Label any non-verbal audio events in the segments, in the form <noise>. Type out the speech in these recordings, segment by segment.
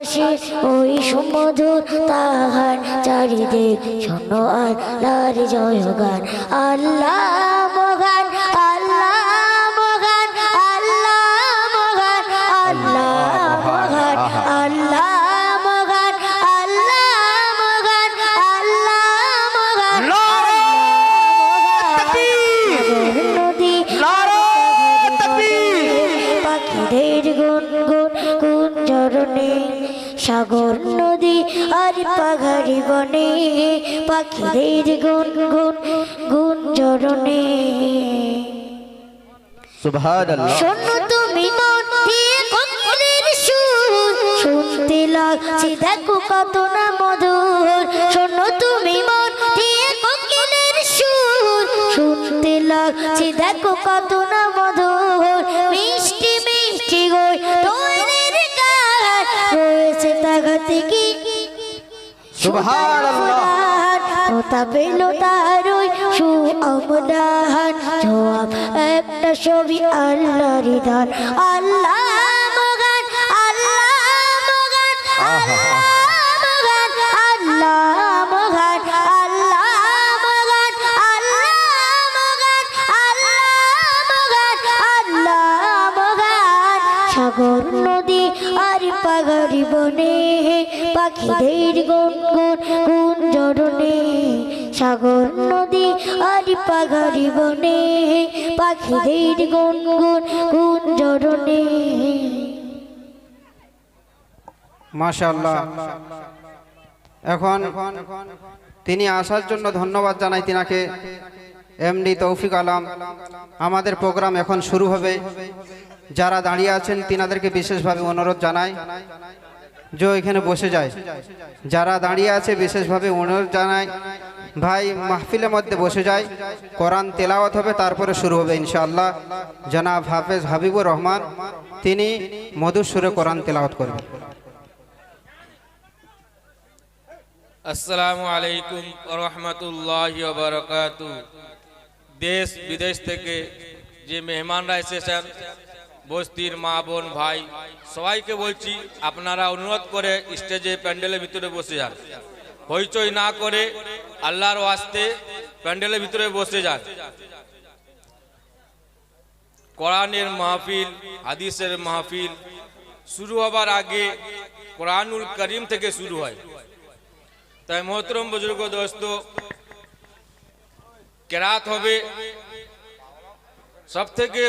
ওই সুমধুর তাহার চারিদিক শোনো আল্লাহর জয়গান আল্লাহ পাখিদের গুন গুন গুন চরণে শোনো তুমি মন দিয়ে কোকিলের সুর। শুনতে লাগছে দেখো কত না মধুর। শোনো তুমি মন দিয়ে কোকিলের সুর। শুনতে লাগছে দেখো কত না মধুর। মিষ্টি মিষ্টি গই তোদের গান। রয়েছে তাগাতে কি সাগর নদী আর পাগাড়ি বনে, পাখিদের গুন গুন গুন জরনে সাগর নদী আর পাগাড়ি বনে, পাখিদের গুন গুন গুন জরনে মাশাআল্লাহ। এখন তিনি আসার জন্য ধন্যবাদ জানাই তিনাকে। এমডি তৌফিক আলম। আমাদের প্রোগ্রাম এখন শুরু হবে। যারা দাঁড়িয়ে আছেন, তিনাদেরকে বিশেষভাবে অনুরোধ জানাই যে এখানে বসে যায়। যারা দাঁড়িয়ে আছে, বিশেষভাবে অনুরোধ জানাই, ভাই মাহফিলের মধ্যে বসে যায়, কোরআন তেলাওয়াত হবে, তারপরে শুরু হবে ইনশাআল্লাহ। জনাব হাফেজ হাবিবুর রহমান, তিনি মধুর সুরে কোরআন তেলাওয়াত করবেন। আসসালামু আলাইকুম রহমতুল্লাহ দেশ বিদেশ থেকে যে মেহমানরা এসেছেন বস্তির মা বোন ভাই, সবাইকে বলছি আপনারা অনুরোধ করে স্টেজে প্যান্ডেলের ভিতরে বসে যান। হইচই না করে আল্লাহর আসতে প্যান্ডেলের ভিতরে বসে যান। কোরআনের মাহফিল, হাদিসের মাহফিল শুরু হবার আগে কোরআনুল করিম থেকে শুরু হয়। তাই মোহতরম বুজুর্গ দোস্ত, কেরাত হবে। সব থেকে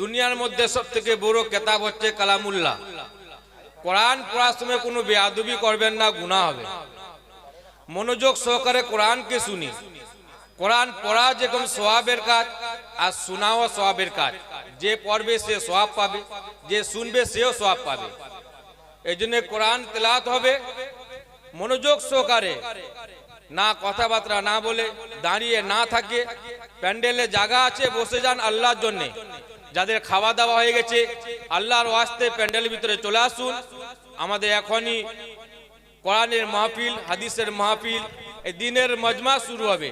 দুনিয়ার মধ্যে সব থেকে বড় কেতাব হচ্ছে কালামুল্লাহ। কোরআন পড়ার সময় কোনো বেয়াদবি করবেন না, গুনাহ হবে। মনোযোগ সহকারে কোরআনকে শুনি। কোরআন পড়া যেরকম সোয়াবের কাজ, আর শোনাও সোয়াবের কাজ। যে পড়বে সে সোয়াব পাবে, যে শুনবে সেও সোয়াব পাবে। এই জন্য কোরআন তেলাত হবে। মনোযোগ সহকারে না কথাবার্তা না বলে, দাঁড়িয়ে না থাকে, প্যান্ডেলে জায়গা আছে, বসে যান আল্লাহর জন্য। যাদের খাওয়া দাওয়া হয়ে গেছে আল্লাহর ওয়াস্তে প্যান্ডেলের ভিতরে চলে আসুন আমাদের এখনই কোরআনের মাহফিল হাদিসের মাহফিল এই দিনের মজমা শুরু হবে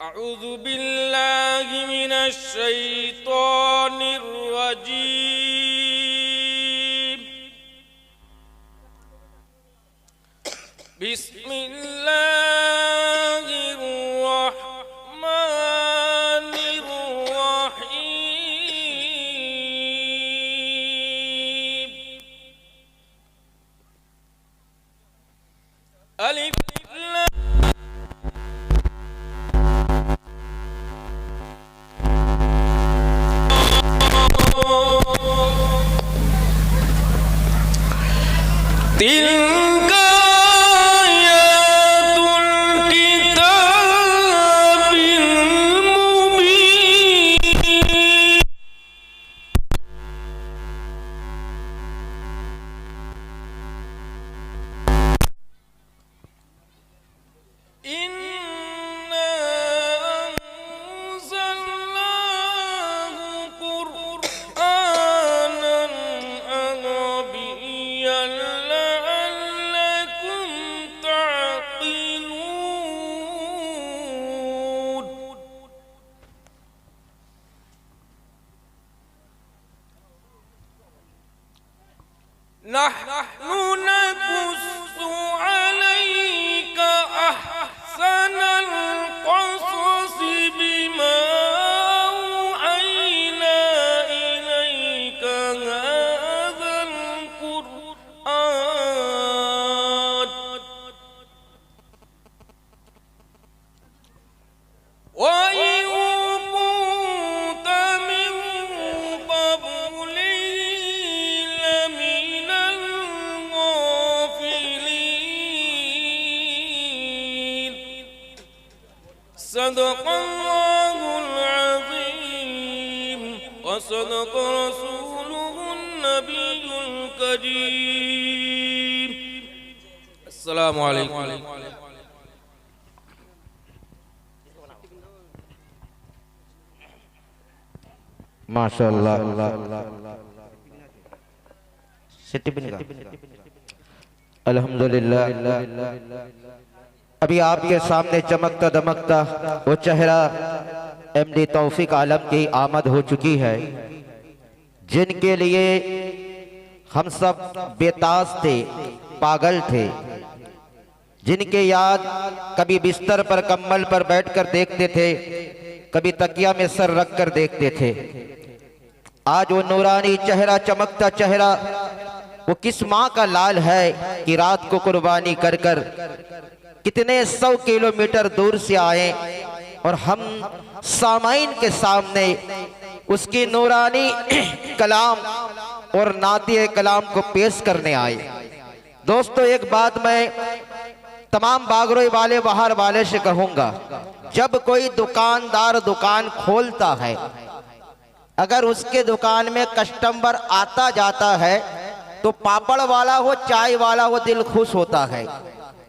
أعوذ بالله من الشيطان الرجيم بسم الله تلك نحن نقص وصدق رسوله النبي الكريم السلام عليكم माशाल्लाह अल्हम्दुलिल्लाह अभी आपके सामने चमकता दमकता वो चेहरा एमडी तौफीक आलम की आमद हो चुकी है। जिनके लिए हम सब बेताज थे, पागल थे। जिनके याद कभी बिस्तर पर कम्बल पर बैठकर देखते थे, कभी तकिया में सर रख कर देखते थे। आज वो नूरानी चेहरा, चमकता चेहरा, वो किस माँ का लाल है कि रात को कुर्बानी कर कर कितने सौ किलोमीटर दूर से आए और हम सामाइन के सामने उसकी नूरानी <clears throat> कलाम और नाती कलाम को पेश करने आए। दोस्तों, एक बात मैं तमाम बागरोई वाले, बाहर वाले से कहूँगा, जब कोई दुकानदार दुकान खोलता है, अगर उसके दुकान में कस्टमर आता जाता है तो पापड़ वाला हो, चाय वाला हो, दिल खुश होता है।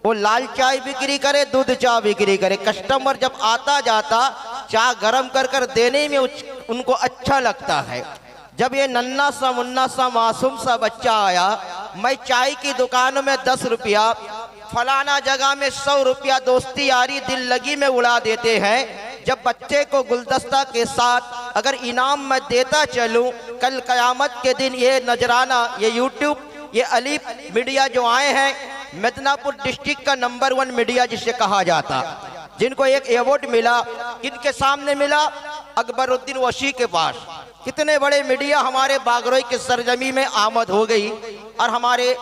वो लाल चाय बिक्री करे, दूध चाय बिक्री करे। कस्टमर जब आता जाता, चाय गरम कर कर देने में उनको अच्छा लगता है। जब ये नन्ना सा मुन्ना सा मासूम सा बच्चा आया, मैं चाय की दुकान में दस रुपया, फलाना जगह में सौ रुपया दोस्ती यारी दिल लगी में उड़ा देते हैं। जब बच्चे को गुलदस्ता के साथ अगर इनाम मैं देता चलूँ, कल कयामत के दिन ये नजराना, ये यूट्यूब ये अली मीडिया जो आए हैं मिदनापुर डिस्ट्रिक्ट का नंबर वन मीडिया जिसे कहा जाता। जिनको एक अवार्ड मिला किनके सामने मिला अकबरुद्दीन वशी के पास। कितने बड़े मीडिया हमारे बागरोई के सरजमी में आमद हो गई और हमारे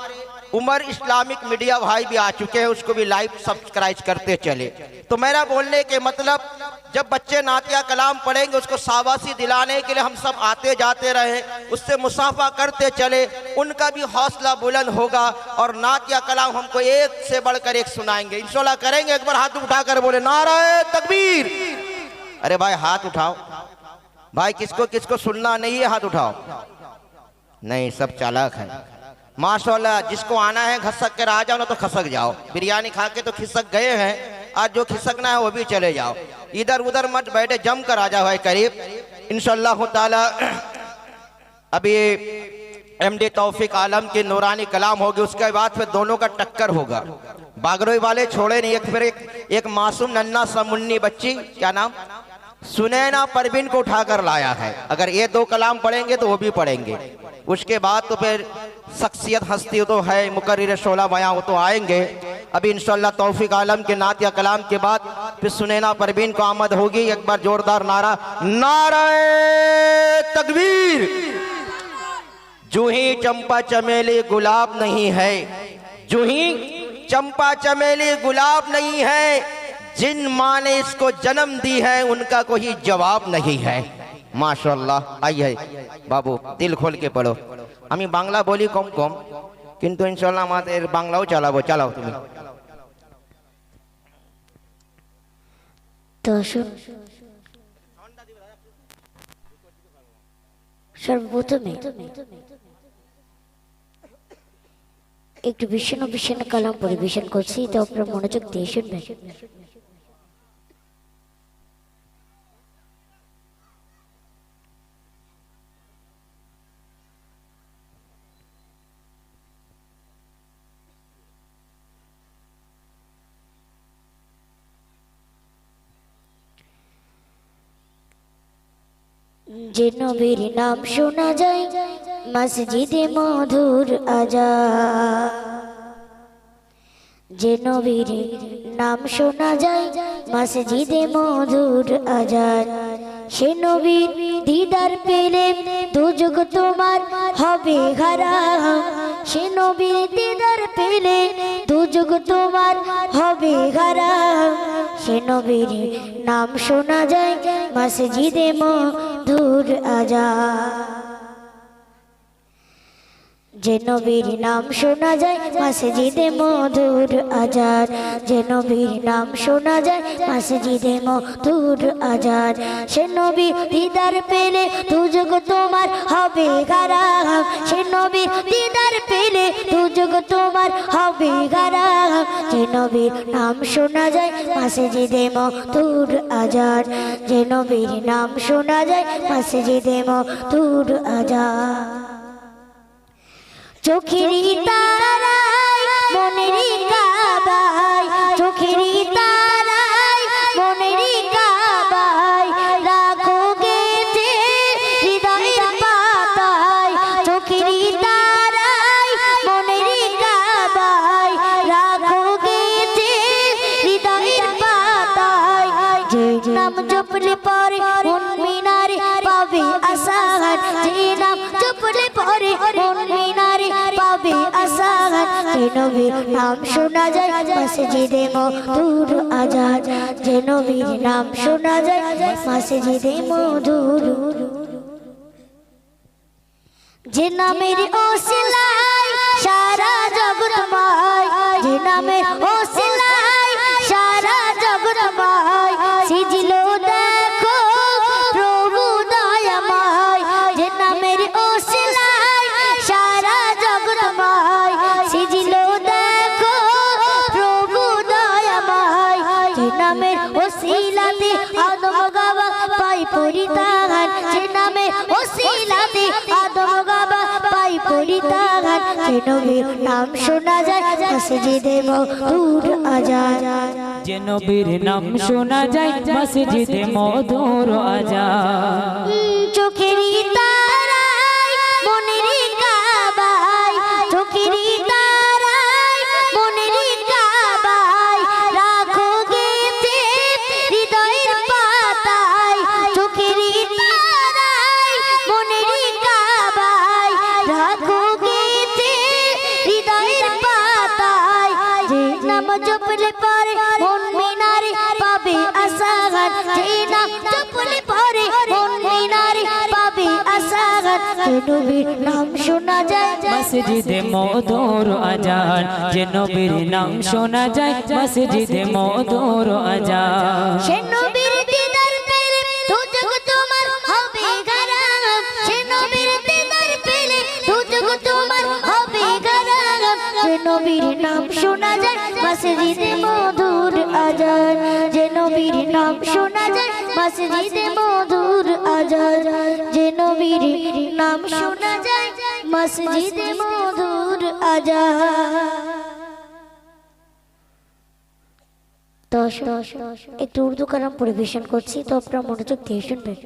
उमर इस्लामिक मीडिया भाई भी आ चुके हैं, उसको भी लाइव सब्सक्राइब करते चले। तो मेरा बोलने के मतलब जब बच्चे नातिया कलाम पढ़ेंगे, उसको शाबाशी दिलाने के लिए हम सब आते जाते रहे, उससे मुसाफा करते चले, उनका भी हौसला बुलंद होगा और नातिया कलाम हमको एक से बढ़कर एक सुनाएँगे। इंशाल्लाह करेंगे, एक बार हाथ उठाकर बोले, नाराय तकबीर। अरे भाई, हाथ उठाओ। भाई, किसको किसको सुनना नहीं है, हाथ उठाओ। नहीं, सब चालाक है। माशाल्लाह, जिसको आना है खसक के आ जाओ, ना तो खसक जाओ। बिरयानी खा के तो खिसक गए हैं। आज जो खिसकना है, वो भी चले जाओ। इधर उधर मत बैठे जम कर आ जाओ भाई करीब। इंशाल्लाह ताला अभी एम डी तौफीक आलम की नूरानी कलाम होगी उसके बाद फिर दोनों का टक्कर होगा। बागरोई वाले छोड़े नहीं एक फिर एक, एक मासूम नन्ना समुन्नी बच्ची क्या नाम? सुनैना परवीन को उठाकर लाया है। अगर ये दो कलाम पढ़ेंगे तो वो भी पढ़ेंगे। उसके बाद तो फिर शख्सियत हस्ती तो है मुकर्र शोला बयां वो तो आएँगे। अभी इंशाल्लाह तौफीक आलम के नात या कलाम के बाद फिर सुनैना परवीन को आमद होगी। एक बार जोरदार नारा नाराए तकबीर। जूही चंपा चमेली गुलाब नहीं है जूही चंपा चमेली गुलाब नहीं है, जिन माँ ने इसको जन्म दी है, उनका कोई जवाब नहीं है। মাশাল্লাহ আই হাই বাবু দিল খোলকে পড়ো। আমি বাংলা বলি কম কম, কিন্তু ইনশাল্লাহ আমাদের বাংলাও চালাবো। চালাও তুমি। একটু ভীষণ ভীষণ কালাম পরিবেশন করছি। তো আপনার মনোযোগ দিয়ে শুনবেন। যে নবীর নাম শোনা যায়, মসজিদে মধুর আজা। যে নবীর নাম শোনা যায়, মসজিদে মধুর আজান। সে নবীর দিদার পেলে দুযুগ তোমার হবে হারাম। সে নবীর দিদার পেলে দুযুগ তোমার হবে হারাম। সে নবীর নাম শোনা যায়, মসজিদে মধুর আজান। যে নবীর নাম শোনা যায়, মসজিদে মধুর আজার যে নবীর নাম শোনা যায়, মসজিদে মধুর আজার সে নবী দিদার পেলে দুযুগ তোমার হবে গারাম। সে নবী দিদার পেলে দুযুগ তোমার হবে গারাম। যে নবীর নাম শোনা যায়, মসজিদে মধুর আজার যে নবীর নাম শোনা যায়, মসজিদে মধুর আজার চোখেরই তারায় মনের কাবায় চোখের তারায় নাম শোনা যায়। মসজিদে মধুর আজাদ, যে নবীর নাম শোনা যায়। মসজিদে মধুর। যে নামের ওসিলায় সারা জগৎ মাই যে নামের ওসিলায় ওসিলাতে আদম গাবা পাই পরিতান যে নামে ওসিলাতে আদম গাবা পাই যে নবীর নাম শোনা যায় মসজিদে মধুর আজান যে নবীর নাম শোনা যায় মসজিদে মধুর চোখেরই জপলে পরে মন মিনারে পাবে আসাগান যে চপলে পরে মন মিনারে পাবে আসাগান যে নবীর নাম শোনা যায় মসজিদে মধুর আজান। যে নবীর নাম শোনা যায় মসজিদে মধুর আজান। সে নবীর মসজিদে মধুর আজান, যে নবীর নাম শোনা যায়। মসজিদে মধুর আজান, যে নবীর নাম শোনা যায়। মসজিদে মধুর আজান। দশ একটু উর্দু কালাম পরিবেশন করছি, তো আপনারা মনোযোগ দিয়ে শুনবেন।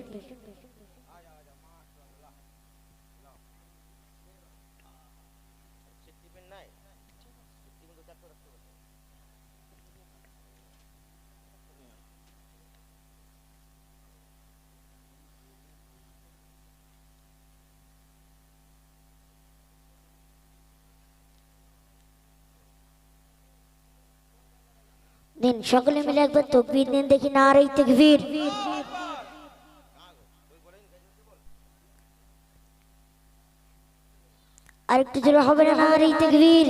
দিন, সকলে মিলে একবার তকবির দিন দেখি না আর এই তকবির। আরেকটু জোরে হবে না আর এই তকবীর।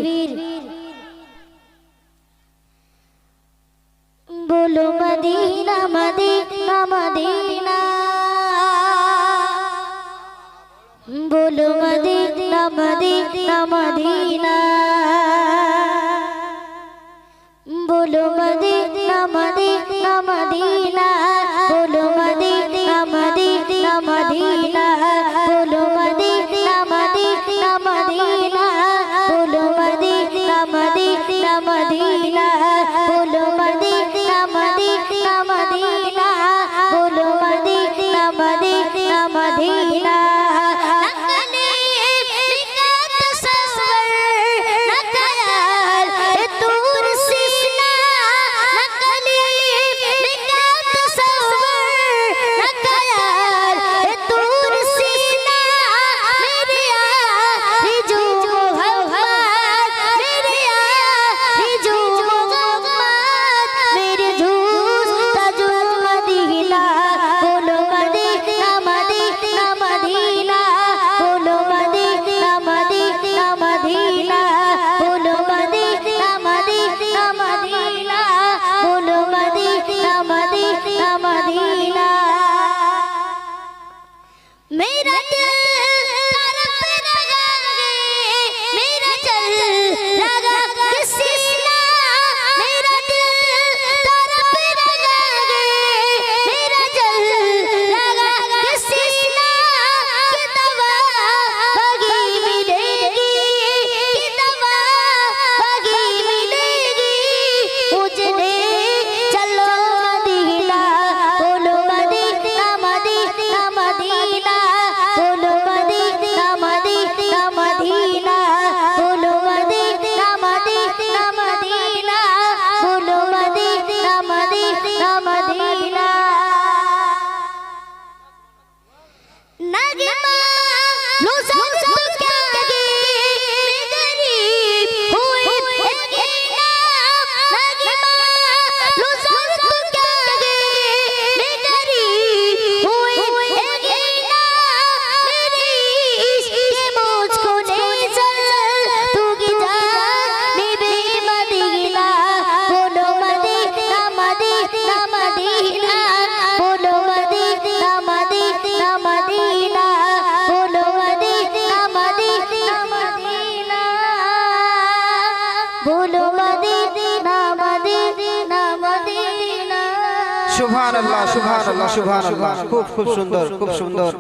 সুভান আল্লাহ সুভান আল্লাহ সুভান আল্লাহ খুব খুব সুন্দর খুব সুন্দর।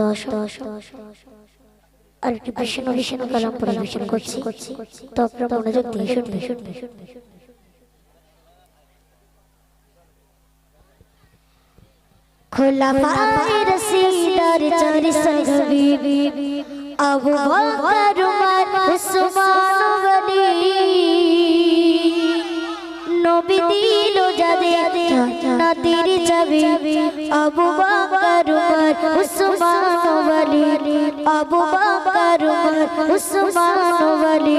দশ, আর একটি ভীষণ ভীষণ কালাম পরিবেশন করছি। তো আপনারা মনোযোগ দিয়ে শুনবে শুনবে খোলা পায়ের সিদার চার সগবি আবু বকর, উসমান চাবি, আবু বকর উমর, উসমান ওয়ালি। আবু বকর উমর, উসমান ওয়ালি।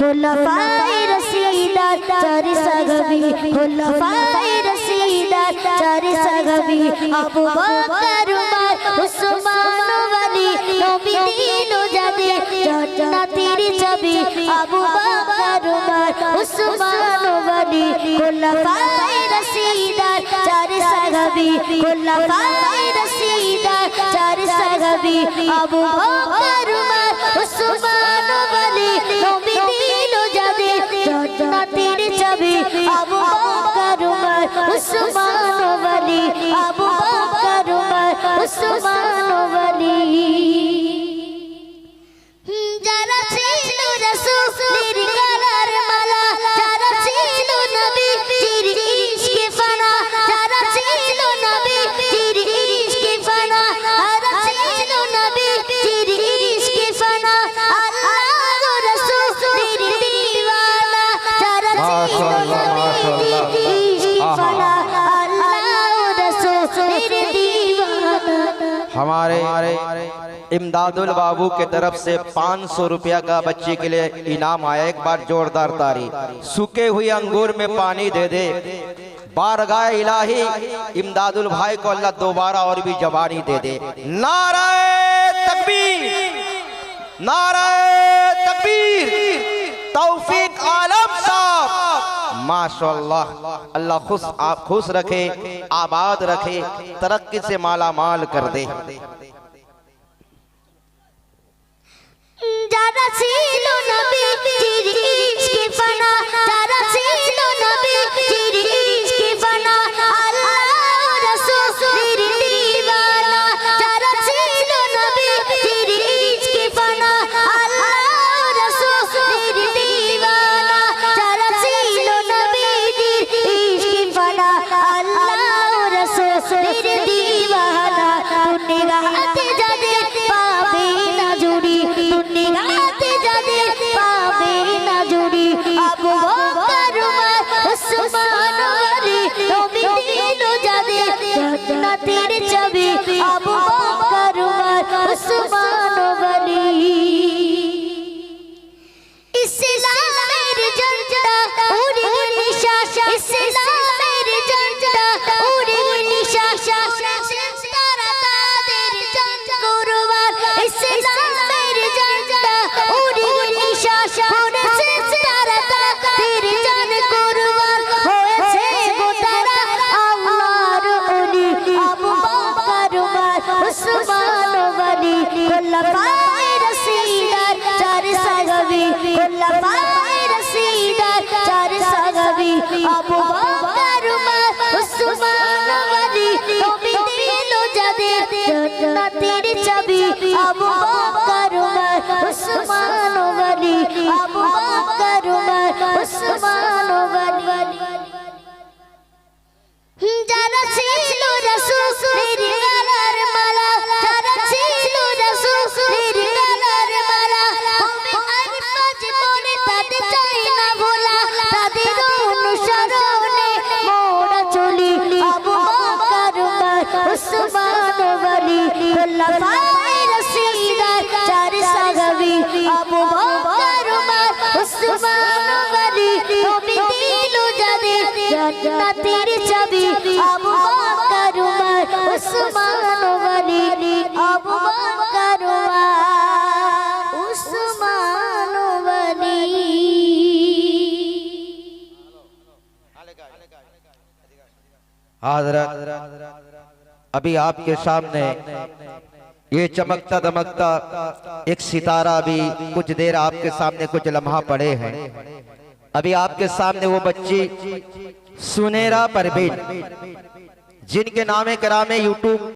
খোলাফায়ে রাশিদার চার সাহাবী খোলাফায়ে রাশিদার চার সাহাবী আবু বকর উমর, উসমান ওয়ালি। নবী দিল যাদের জান্নাতের চাবি। আবু বকর উমর, উসমান ওয়ালি। খোলাফায়ে সাহাবী খোলাফায়ে রাশিদার চার সাহাবি আবু বকর উমর উসমান আলী নবী দিল যাদের জান্নাতের इमदादुल बाबू के तरफ़ से 500 रुपया का बच्चे के लिए इनाम आया। एक बार जोरदार तारी। सूखे हुए अंगूर में पानी दे दे। बारगाह इलाही, इमदादुल भाई को अल्लाह दोबारा और भी जवानी दे दे। नाराय तकबीर। नाराय तकबीर। तौफीक आलम साहब। माशाल्लाह। अल्लाह खुश आप खुश रखे, आबाद रखे, तरक्की से माला माल कर दे। যারা ছিল নবী চির ইশকে ফানা যারা ছিল तेरी छवि, अब बकर उमर उस्मान वली अब बकर उमर उस्मान वली हज़रत हाँ, अभी आपके सामने ये चमकता दमकता एक सितारा भी कुछ देर आपके सामने कुछ लम्हा पड़े हैं। अभी आपके सामने वो बच्ची सुनेरा परवीन जिनके नामे करामे यूट्यूब